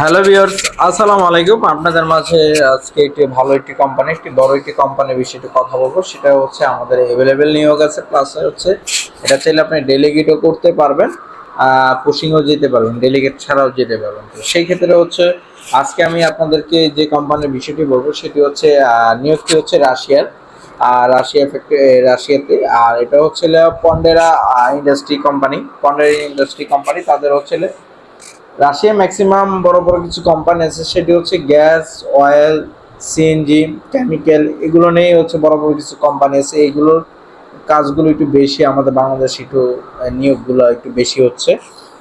Hello viewers আসসালামু আলাইকুম আপনাদের মাঝে আজকে একটি ভালো একটি কোম্পানি একটি বড় একটি কোম্পানির বিষয়ে একটু কথা বলব। সেটা হচ্ছে আমাদের অ্যাভেলেবেল নিয়োগ আছে প্লাস হচ্ছে এটা চাইলে আপনি ডেলিগেটও করতে পারবেন পুশিংও যেতে পারবেন ডেলিগেট ছাড়াও যেতে পারবেন। তো সেই ক্ষেত্রে হচ্ছে আজকে আমি আপনাদেরকে যে কোম্পানির বিষয়টি বলব, সেটি হচ্ছে নিয়োগটি হচ্ছে রাশিয়ার। আর রাশিয়া ফ্যাক্টরি রাশিয়াতে। আর এটা হচ্ছে পন্ডেরা ইন্ডাস্ট্রি কোম্পানি পন্ডেরা ইন্ডাস্ট্রি কোম্পানি তাদের হচ্ছে রাশিয়া ম্যাক্সিমাম বড় বড় কিছু কোম্পানি আছে, সেটি হচ্ছে গ্যাস অয়েল সিএনজি কেমিক্যাল এগুলো নিয়েই হচ্ছে বড় বড় কিছু কোম্পানি আছে। এগুলোর কাজগুলো একটু বেশি, আমাদের বাংলাদেশে একটু নিয়োগগুলো একটু বেশি হচ্ছে।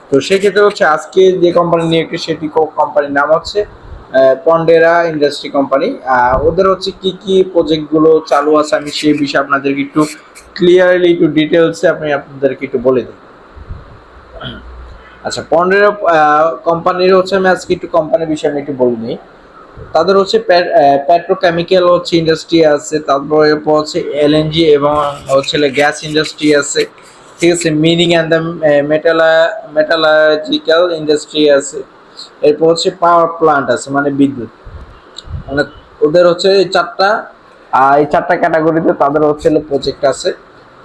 তো সেক্ষেত্রে হচ্ছে আজকে যে কোম্পানি নিয়োগটি সেটি কোম্পানির নাম হচ্ছে পন্ডেরা ইন্ডাস্ট্রি কোম্পানি ওদের হচ্ছে কি কি প্রজেক্টগুলো চালু আছে, আমি সেই বিষয়ে আপনাদেরকে একটু ক্লিয়ারলি একটু ডিটেলসে আমি আপনাদেরকে একটু বলে দিই। আচ্ছা পনেরো কোম্পানির হচ্ছে, আমি আজকে একটু কোম্পানির বিষয়ে আমি একটু বলে নিই তাদের হচ্ছে পেট্রোকেমিক্যাল হচ্ছে ইন্ডাস্ট্রি আছে, তারপরে হচ্ছে এলএনজি এবং হচ্ছে গ্যাস ইন্ডাস্ট্রি আছে, ঠিক আছে? মিনিং অ্যান্ড দ্য মেটালা মেটালাজিক্যাল ইন্ডাস্ট্রি আছে, এরপর হচ্ছে পাওয়ার প্লান্ট আছে মানে বিদ্যুৎ। মানে ওদের হচ্ছে এই চারটা এই চারটা ক্যাটাগরিতে তাদের হচ্ছে প্রজেক্ট আছে।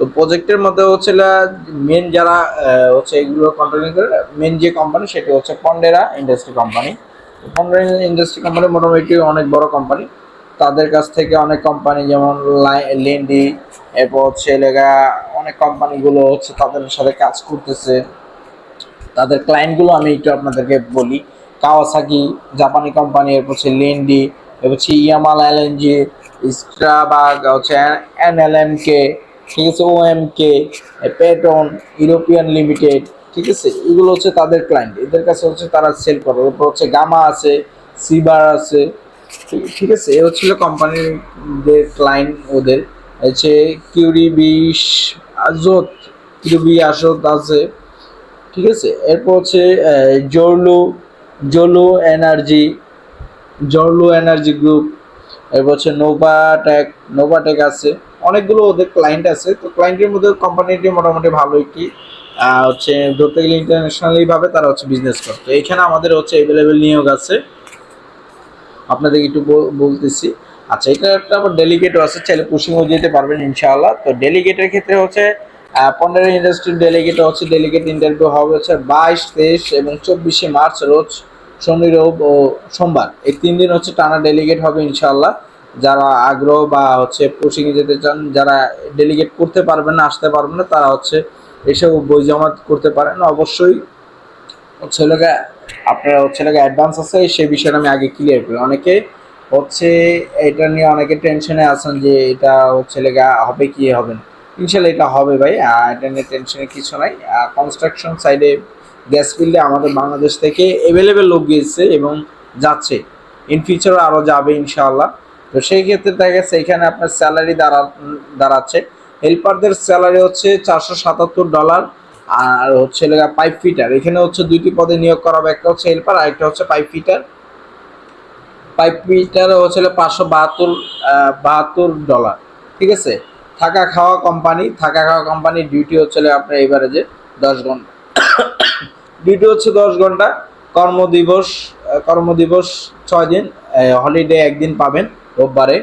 তো প্রজেক্টের মধ্যে হচ্ছে মেন যারা হচ্ছে এগুলো কন্ট্রোলিং করে মেন যে কোম্পানি সেটা হচ্ছে পন্ডেরা ইন্ডাস্ট্রি কোম্পানি পন্ডেরা ইন্ডাস্ট্রি কোম্পানি মোটামুটি অনেক বড় কোম্পানি তাদের কাছ থেকে অনেক কোম্পানি যেমন লেন্ডি এরপর হচ্ছে লেগা অনেক কোম্পানিগুলো হচ্ছে তাদের সাথে কাজ করতেছে। তাদের ক্লায়েন্টগুলো আমি একটু আপনাদেরকে বলি। কাওয়াসাকি জাপানি কোম্পানি এরপর হচ্ছে লেন্ডি এরপর হচ্ছে ইয়ামাল এলএনজি স্ট্রাবাগ হচ্ছে এনএলএম কে ঠিক আছে ওএম কে পেটন ইউরোপিয়ান লিমিটেড ঠিক আছে? এগুলো হচ্ছে তাদের ক্লায়েন্ট এদের কাছে হচ্ছে তারা সেল করে। এরপর হচ্ছে গামা আছে সিবার আছে, ঠিক- আছে? এ হচ্ছিল কোম্পানিদের ক্লায়েন্ট ওদের। হচ্ছে কিউরি বিশ আজত কিউরি আসত আছে, ঠিক আছে? এরপর হচ্ছে জরলু জলু এনার্জি জরলু এনার্জি গ্রুপ এরপর হচ্ছে নোভাটেক নোভাটেক আছে অনেকগুলো ওদের ক্লায়েন্ট আছে। তো ক্লায়েন্টের মধ্যে কোম্পানিটি মোটামুটি ভালো একটি হচ্ছে ধরতে গেলে ইন্টারন্যাশনালি ভাবে তারা হচ্ছে বিজনেস করতো এখানে আমাদের হচ্ছে অ্যাভেলেবেল নিয়োগ আছে। আপনাদের একটু বলতেছি। আচ্ছা এটা একটা আবার ডেলিগেটও আছে, চাইলে পুশিংও যেতে পারবেন ইনশাআল্লাহ। তো ডেলিগেটের ক্ষেত্রে হচ্ছে পনেরো ইন্ডাস্ট্রির ডেলিগেট হচ্ছে ডেলিগেট ইন্টারভিউ হবে হচ্ছে বাইশ, তেইশ এবং চব্বিশে মার্চ, রোজ শনি, রোব ও সোমবার। এই তিন দিন হচ্ছে টানা ডেলিগেট হবে ইনশাআল্লাহ। যারা আগ্রহ বা হচ্ছে পুশিংয়ে যেতে চান, যারা ডেলিগেট করতে পারবেন না, আসতে পারবেন না, তারা হচ্ছে এসব বই জমা করতে পারেন। অবশ্যই হচ্ছে লোকে আপনার হচ্ছে লোকে অ্যাডভান্স আছে সেই বিষয়টা আমি আগে ক্লিয়ার করি। অনেকে হচ্ছে এটা নিয়ে অনেকে টেনশনে আছেন যে এটা হচ্ছে লেগা হবে কি, হবে না। ইনশাল্লাহ এটা হবে ভাই এটা নিয়ে টেনশনের কিছু নাই। কনস্ট্রাকশন সাইডে গ্যাস ফিল্ডে আমাদের বাংলাদেশ থেকে অ্যাভেলেবেল লোক গিয়েছে এবং যাচ্ছে। ইন ফিউচারও আরও যাবে ইনশাআল্লাহ। তো সেই ক্ষেত্রে দেখা গেছে এখানে আপনার স্যালারি দাঁড়া দাঁড়াচ্ছে। হেল্পারদের স্যালারি হচ্ছে চারশো সাতাত্তর ডলার আর হচ্ছে পাইপ ফিটার এখানে হচ্ছে দুইটি পদে নিয়োগ করা হবে। একটা হচ্ছে হেল্পার আর একটা হচ্ছে পাইপ ফিটার পাইপ ফিটার হচ্ছে পাঁচশো বাহাত্তর বাহাত্তর ডলার ঠিক আছে? থাকা খাওয়া কোম্পানি থাকা খাওয়া কোম্পানির ডিউটি হচ্ছে আপনার এবারে যে দশ ঘণ্টা। ডিউটি হচ্ছে দশ ঘণ্টা। কর্মদিবস কর্মদিবস ছয় দিন হলিডে একদিন পাবেন। রোববারে।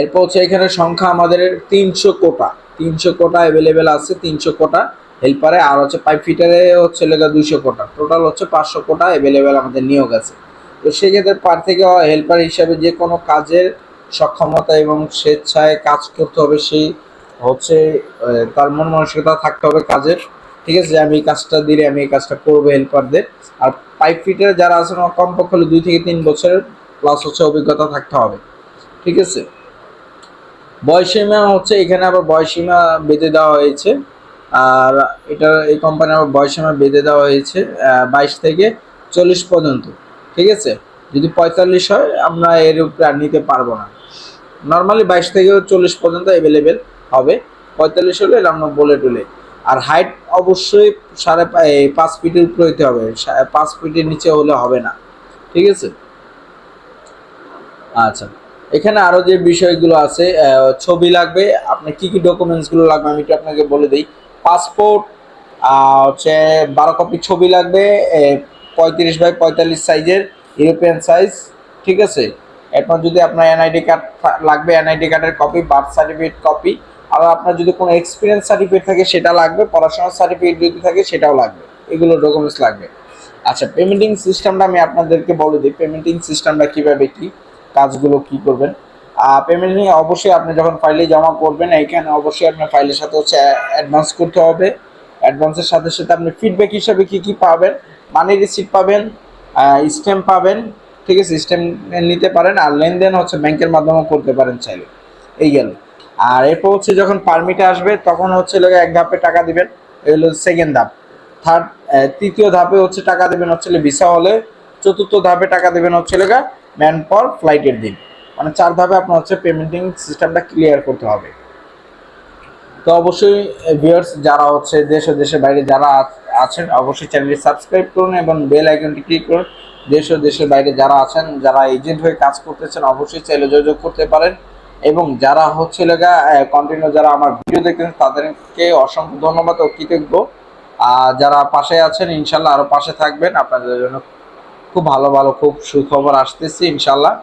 এরপর হচ্ছে এখানে সংখ্যা আমাদের তিনশো কোটা। তিনশো কোটা অ্যাভেলেবেল আছে, তিনশো কোটা হেল্পারে আর হচ্ছে পাইপ ফিটারে হচ্ছে লেগা দুইশো কোটা। টোটাল হচ্ছে পাঁচশো কোটা অ্যাভেলেবেল আমাদের নিয়োগ আছে। তো সেক্ষেত্রে প্রার্থীকে হেল্পার হিসাবে যে কোনো কাজের সক্ষমতা এবং স্বেচ্ছায় কাজ করতে হবে সেই হচ্ছে তার মন মানসিকতা থাকতে হবে কাজের। ঠিক আছে, যে আমি এই কাজটা দিলে আমি এই কাজটা করব হেল্পারদের আর পাইপ ফিটার যারা আছেন কমপক্ষে দুই থেকে তিন বছরের প্লাস হচ্ছে অভিজ্ঞতা থাকতে হবে। ঠিক আছে? বয়সীমা হচ্ছে, এখানে আবার বয়সীমা বেঁধে দেওয়া হয়েছে। আর এটা, এই কোম্পানি আবার বয়সীমা বেঁধে দেওয়া হয়েছে বাইশ থেকে চল্লিশ পর্যন্ত। ঠিক আছে? যদি পঁয়তাল্লিশ হয়, আমরা এর উপরে আর নিতে পারব না। নর্মালি বাইশ থেকে চল্লিশ পর্যন্ত অ্যাভেলেবেল হবে। পঁয়তাল্লিশ হলে আমরা বলে টুলে আর হাইট অবশ্যই সাড়ে পাঁচ ফিটের উপরে হইতে হবে। পাঁচ ফিটের নিচে হলে হবে না। ঠিক আছে? আচ্ছা। এখানে আরও যে বিষয়গুলো আছে ছবি লাগবে। আপনার কি কি ডকুমেন্টসগুলো লাগবে আমি একটু আপনাকে বলে দিই। পাসপোর্ট হচ্ছে বারো কপি ছবি লাগবে পঁয়ত্রিশ বাই পঁয়তাল্লিশ সাইজের ইউরোপিয়ান সাইজ ঠিক আছে? এরপর যদি আপনার এনআইডি কার্ড লাগবে এনআইডি কার্ডের কপি বার্থ সার্টিফিকেট কপি আর আপনার যদি কোনো এক্সপিরিয়েন্স সার্টিফিকেট থাকে, সেটা লাগবে, পড়াশোনার সার্টিফিকেট যদি থাকে, সেটাও লাগবে। এগুলো ডকুমেন্টস লাগবে। আচ্ছা পেমেন্টিং সিস্টেমটা আমি আপনাদেরকে বলে দিই। পেমেন্টিং সিস্টেমটা কীভাবে কি? কাজগুলো কি করবেন? পেমেন্ট নিয়ে অবশ্যই আপনি যখন ফাইলে জমা করবেন, এইখানে অবশ্যই আপনার ফাইলের সাথে হচ্ছে অ্যাডভান্স করতে হবে। অ্যাডভান্সের সাথে সাথে আপনি ফিডব্যাক হিসাবে কি কি পাবেন? মানি রিসিপ্ট পাবেন স্ট্যাম্প পাবেন, ঠিক আছে? স্ট্যাম্প নিতে পারেন আর লেনদেন হচ্ছে ব্যাংকের মাধ্যমে করতে পারেন চাইলে। এই গেল। আর এরপর হচ্ছে যখন পারমিটে আসবে, তখন হচ্ছে লোক এক ধাপে টাকা দিবেন, এই হলো সেকেন্ড ধাপ। থার্ড তৃতীয় ধাপে হচ্ছে টাকা দেবেন হচ্ছে ভিসা হলে চতুর্থ ধাপে টাকা দেবেন হচ্ছে লেগা ম্যান পর ফ্লাইটের দিন। মানে চার ধাপে আপনার হচ্ছে পেমেন্টিং সিস্টেমটা ক্লিয়ার করতে হবে। তো অবশ্যই ভিউয়ার্স যারা হচ্ছে দেশ ও দেশের বাইরে যারা আছেন, অবশ্যই চ্যানেলটি সাবস্ক্রাইব করুন এবং বেল আইকনটি ক্লিক করুন। দেশ ও দেশের বাইরে যারা আছেন, যারা এজেন্ট হয়ে কাজ করতেছেন, অবশ্যই চাইলে যোগাযোগ করতে পারেন। এবং যারা হচ্ছে লেগা কন্টিনিউ যারা আমার ভিডিও দেখতেন তাদেরকে অসংখ্য ধন্যবাদ ও কৃতজ্ঞ। আর যারা পাশে আছেন, ইনশাল্লাহ আরও পাশে থাকবেন। আপনাদের জন্য খুব ভালো ভালো, খুব সুখবর আসতেছে, ইনশাল্লাহ।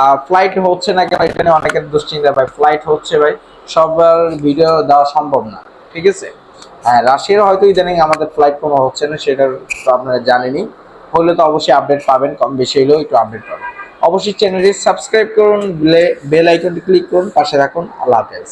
আর ফ্লাইট হচ্ছে না কেন এখানে অনেকের দুশ্চিন্তা ভাই। ফ্লাইট হচ্ছে ভাই, সবার ভিডিও দেওয়া সম্ভব না, ঠিক আছে? হ্যাঁ রাশিয়ার হয়তো ইদানিং আমাদের ফ্লাইট কোনো হচ্ছে না সেটা তো আপনারা জানেনই। হলে তো অবশ্যই আপডেট পাবেন, কম বেশি হলেও একটু আপডেট পাবেন। অবশ্যই চ্যানেলটি সাবস্ক্রাইব করুন বেল আইকনটি ক্লিক করুন, পাশে রাখুন আল্লাহ হাফেজ।